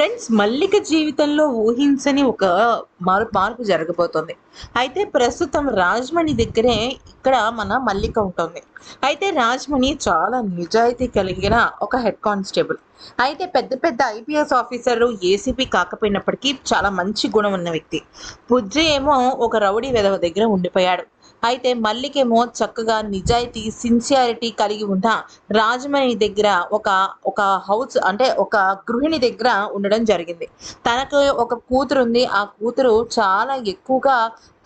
Friends మల్లిక జీవితంలో ఊహించని ఒక మారు మార్పు జరగబోతోంది. అయితే ప్రస్తుతం రాజమణి దగ్గరే ఇక్కడ మన మల్లిక ఉంటుంది. అయితే రాజమణి చాలా నిజాయితీ కలిగిన ఒక హెడ్ కానిస్టేబుల్. అయితే పెద్ద పెద్ద ఐపీఎస్ ఆఫీసర్లు ఏసీపీ కాకపోయినప్పటికీ చాలా మంచి గుణం ఉన్న వ్యక్తి. బుజ్జి ఏమో ఒక రౌడీ వెధవ దగ్గర ఉండిపోయాడు. అయితే మల్లికేమో చక్కగా నిజాయితీ సిన్సియారిటీ కలిగి ఉన్న రాజమణి దగ్గర ఒక ఒక హౌస్ అంటే ఒక గృహిణి దగ్గర ఉండడం జరిగింది. తనకు ఒక కూతురు ఉంది ఆ కూతురు చాలా ఎక్కువగా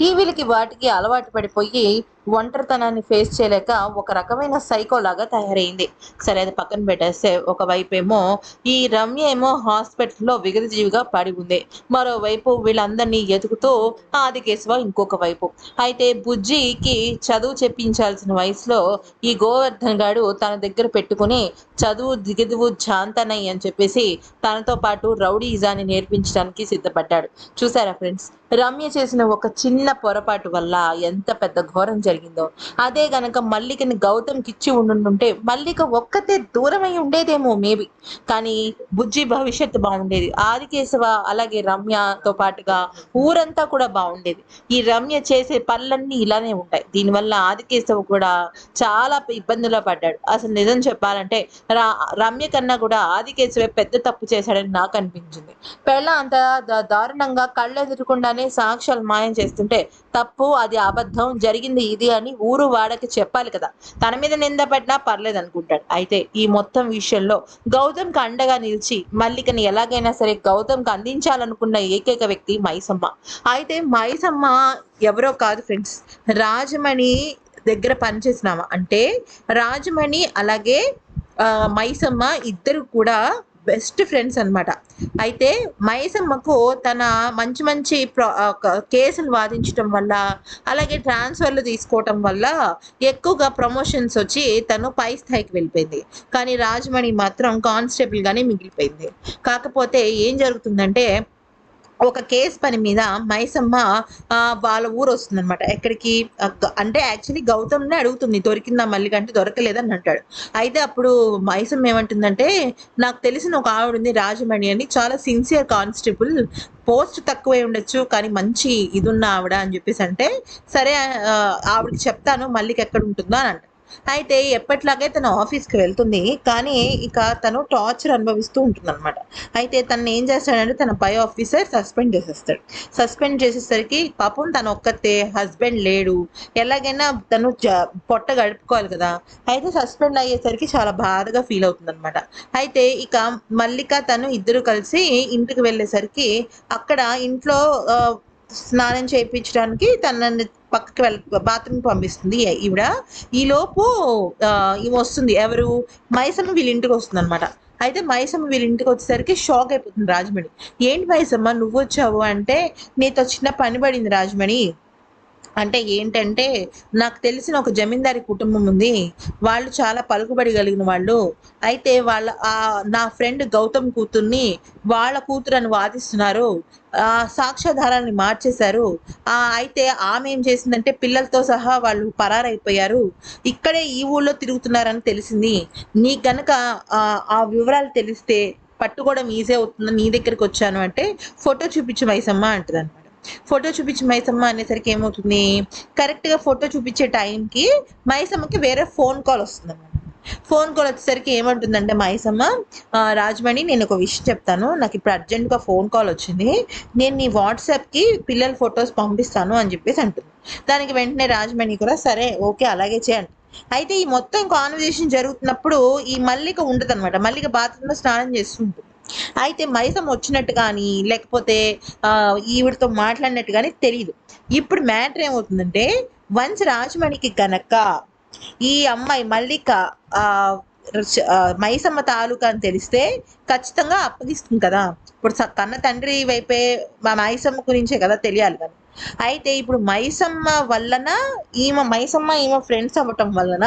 టీవీలకి వాటికి అలవాటు పడిపోయి ఒంటరితనాన్ని ఫేస్ చేయలేక ఒక రకమైన సైకో లాగా తయారైంది. సరే అది పక్కన పెట్టేస్తే ఒకవైపు ఏమో ఈ రమ్య ఏమో హాస్పిటల్లో విగతజీవిగా పడి ఉంది. మరోవైపు వీళ్ళందరినీ ఎదుగుతూ ఆదికేశవ ఇంకొక వైపు. అయితే బుజ్జికి చదువు చెప్పించాల్సిన వయసులో ఈ గోవర్ధన్ గాడు తన దగ్గర పెట్టుకుని చదువు దిగదువు జాంతనై అని చెప్పేసి తనతో పాటు రౌడీజాన్ని నేర్పించడానికి సిద్ధపడ్డాడు. చూసారా ఫ్రెండ్స్? రమ్య చేసిన ఒక చిన్న పొరపాటు వల్ల ఎంత పెద్ద ఘోరం జరిగింది. అదే గనక మల్లికని గౌతమ్కి ఇచ్చి ఉండుంటే మల్లిక ఒక్కతే దూరమై ఉండేదేమో మేబీ. కానీ బుజ్జి భవిష్యత్తు బాగుండేది. ఆదికేశవ అలాగే రమ్యతో పాటుగా ఊరంతా కూడా బాగుండేది. ఈ రమ్య చేసే పనులన్నీ ఇలానే ఉంటాయి. దీనివల్ల ఆదికేశవ కూడా చాలా ఇబ్బందుల్లో పడ్డాడు. అసలు నిజం చెప్పాలంటే రమ్య కన్నా కూడా ఆదికేశవే పెద్ద తప్పు చేశాడని నాకు అనిపించింది. పెళ్ళ అంత దారుణంగా కళ్ళెదురకుండానే సాక్ష్యాలు మాయం చేస్తుంటే తప్పు అది అబద్ధం జరిగింది ఇది అని ఊరు వాడకి చెప్పాలి కదా. తన మీద నిందపడినా పర్లేదు అనుకుంటాడు. అయితే ఈ మొత్తం విషయంలో గౌతమ్కి అండగా నిలిచి మల్లికని ఎలాగైనా సరే గౌతమ్కి అందించాలనుకున్న ఏకైక వ్యక్తి మైసమ్మ. అయితే మైసమ్మ ఎవరో కాదు ఫ్రెండ్స్ రాజమణి దగ్గర పనిచేసినామా అంటే రాజమణి అలాగే మైసమ్మ ఇద్దరు కూడా బెస్ట్ ఫ్రెండ్స్ అన్నమాట. అయితే మైసమ్మకు తన మంచి మంచి కేసులు వాదించడం వల్ల అలాగే ట్రాన్స్ఫర్లు తీసుకోవటం వల్ల ఎక్కువగా ప్రమోషన్స్ వచ్చి తను పై స్థాయికి వెళ్ళిపోయింది. కానీ రాజమణి మాత్రం కానిస్టేబుల్గానే మిగిలిపోయింది. కాకపోతే ఏం జరుగుతుందంటే ఒక కేసు పని మీద మైసమ్మ వాళ్ళ ఊరు వస్తుంది అనమాట ఎక్కడికి అంటే యాక్చువల్లీ గౌతమ్నే అడుగుతుంది దొరికిందా మళ్ళీ అంటే దొరకలేదని అంటాడు. అయితే అప్పుడు మైసమ్మ ఏమంటుందంటే నాకు తెలిసిన ఒక ఆవిడ ఉంది రాజమణి అని చాలా సిన్సియర్ కానిస్టేబుల్ పోస్ట్ తక్కువే ఉండొచ్చు కానీ మంచి ఇది ఉన్న ఆవిడ అని చెప్పేసి అంటే సరే ఆవిడకి చెప్తాను మళ్ళీకి ఎక్కడ ఉంటుందో అని అంట. అయితే ఎప్పటిలాగే తన ఆఫీస్కి వెళ్తుంది. కానీ ఇక తను టార్చర్ అనుభవిస్తూ ఉంటుంది అనమాట అయితే తను ఏం చేస్తాడంటే తన పై ఆఫీసర్ సస్పెండ్ చేసేస్తాడు. సస్పెండ్ చేసేసరికి పాపం తను ఒక్కతే హస్బెండ్ లేడు. ఎలాగైనా తను పొట్ట గడుపుకోవాలి కదా. అయితే సస్పెండ్ అయ్యేసరికి చాలా బాధగా ఫీల్ అవుతుంది అనమాట అయితే ఇక మల్లిక తను ఇద్దరు కలిసి ఇంటికి వెళ్ళేసరికి అక్కడ ఇంట్లో స్నానం చేయించడానికి తనని పక్కకి వెళ్ బాత్రూమ్ పంపిస్తుంది. ఈవిడ ఈలోపు ఈమె వస్తుంది. ఎవరు? మైసమ్మ వీళ్ళ ఇంటికి వస్తుంది అనమాట అయితే మైసమ్మ వీళ్ళ ఇంటికి వచ్చేసరికి షాక్ అయిపోతుంది రాజమణి. ఏంటి మైసమ్మ? నువ్వు వచ్చావు అంటే నీతో చిన్న పని పడింది రాజమణి. అంటే ఏంటంటే నాకు తెలిసిన ఒక జమీందారి కుటుంబం ఉంది. వాళ్ళు చాలా పలుకుబడి కలిగిన వాళ్ళు. అయితే వాళ్ళ ఆ నా ఫ్రెండ్ గౌతమ్ కూతుర్ని వాళ్ళ కూతురు అని వాదిస్తున్నారు. ఆ సాక్ష్యాధారాన్ని మార్చేశారు. ఆ అయితే ఆమె ఏం చేసిందంటే పిల్లలతో సహా వాళ్ళు పరారైపోయారు. ఇక్కడే ఈ ఊళ్ళో తిరుగుతున్నారని తెలిసింది. నీ గనక ఆ ఆ వివరాలు తెలిస్తే పట్టుకోవడం ఈజీ అవుతుంది నీ దగ్గరికి వచ్చాను అంటే ఫోటో చూపించు మైసమ్మ అంటది అనమాట ఫోటో చూపించి మైసమ్మ అనేసరికి ఏమవుతుంది? కరెక్ట్గా ఫోటో చూపించే టైంకి మైసమ్మకి వేరే ఫోన్ కాల్ వస్తుంది. ఫోన్ కాల్ వచ్చేసరికి ఏమంటుందంటే మైసమ్మ రాజమణి నేను ఒక విషయం చెప్తాను. నాకు ఇప్పుడు అర్జెంటుగా ఫోన్ కాల్ వచ్చింది. నేను నీ వాట్సాప్కి పిల్లల ఫొటోస్ పంపిస్తాను అని చెప్పేసి అంటుంది. దానికి వెంటనే రాజమణి కూడా సరే ఓకే అలాగే చేయండి అయితే ఈ మొత్తం కాన్వర్జేషన్ జరుగుతున్నప్పుడు ఈ మల్లిక ఉండదు అనమాట మల్లిక బాత్రూంలో స్నానం చేస్తుంటుంది అయితే మైసం వచ్చినట్టు కానీ లేకపోతే ఈవిడతో మాట్లాడినట్టు కానీ తెలియదు ఇప్పుడు మ్యాటర్ ఏమవుతుందంటే వన్స్ రాజమణికి గనక ఈ అమ్మాయి మల్లిక ఆ, మైసమ్మ తాలూకా అని తెలిస్తే ఖచ్చితంగా అప్పగిస్తుంది కదా. ఇప్పుడు స- కన్న తండ్రి వైపే మా మైసమ్మ గురించే కదా తెలియాలి కదా. అయితే ఇప్పుడు మైసమ్మ వలన ఈమె మైసమ్మ ఈమె ఫ్రెండ్స్ అవ్వటం వలన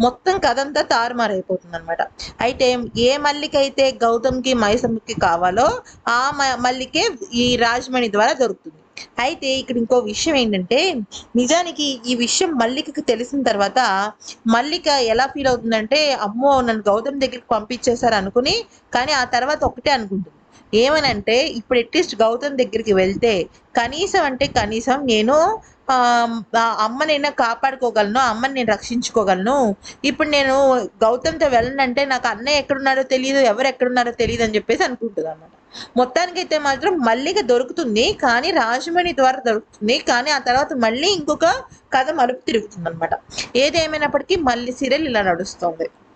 మొత్తం కథ అంతా తారుమారైపోతుంది అనమాట అయితే ఏ మల్లికైతే గౌతమ్కి మైసమ్మకి కావాలో ఆ మ- మల్లికే ఈ రాజమణి ద్వారా దొరుకుతుంది. అయితే ఇక్కడ ఇంకో విషయం ఏంటంటే నిజానికి ఈ విషయం మల్లికకి తెలిసిన తర్వాత మల్లిక ఎలా ఫీల్ అవుతుందంటే అమ్మో నన్ను గౌతమ్ దగ్గరికి పంపించేశారు అనుకుని కానీ ఆ తర్వాత ఒకటే అనుకుంటుంది. ఏమనంటే ఇప్పుడు అట్లీస్ట్ గౌతమ్ దగ్గరికి వెళ్తే కనీసం అంటే కనీసం నేను ఆ, అమ్మనైనా కాపాడుకోగలను అమ్మని నేను రక్షించుకోగలను. ఇప్పుడు నేను గౌతమ్తో వెళ్ళనంటే నాకు అన్నయ్య ఎక్కడున్నారో తెలియదు ఎవరు ఎక్కడున్నారో తెలియదు అని చెప్పేసి అనుకుంటుంది అనమాట మొత్తానికైతే మాత్రం మల్లిక దొరుకుతుంది కానీ రాజమణి ద్వారా దొరుకుతుంది కానీ ఆ తర్వాత మళ్ళీ ఇంకొక కథ మలుపు తిరుగుతుంది అనమాట ఏదేమైనప్పటికీ మళ్ళీ సీరియల్ ఇలా నడుస్తుంది.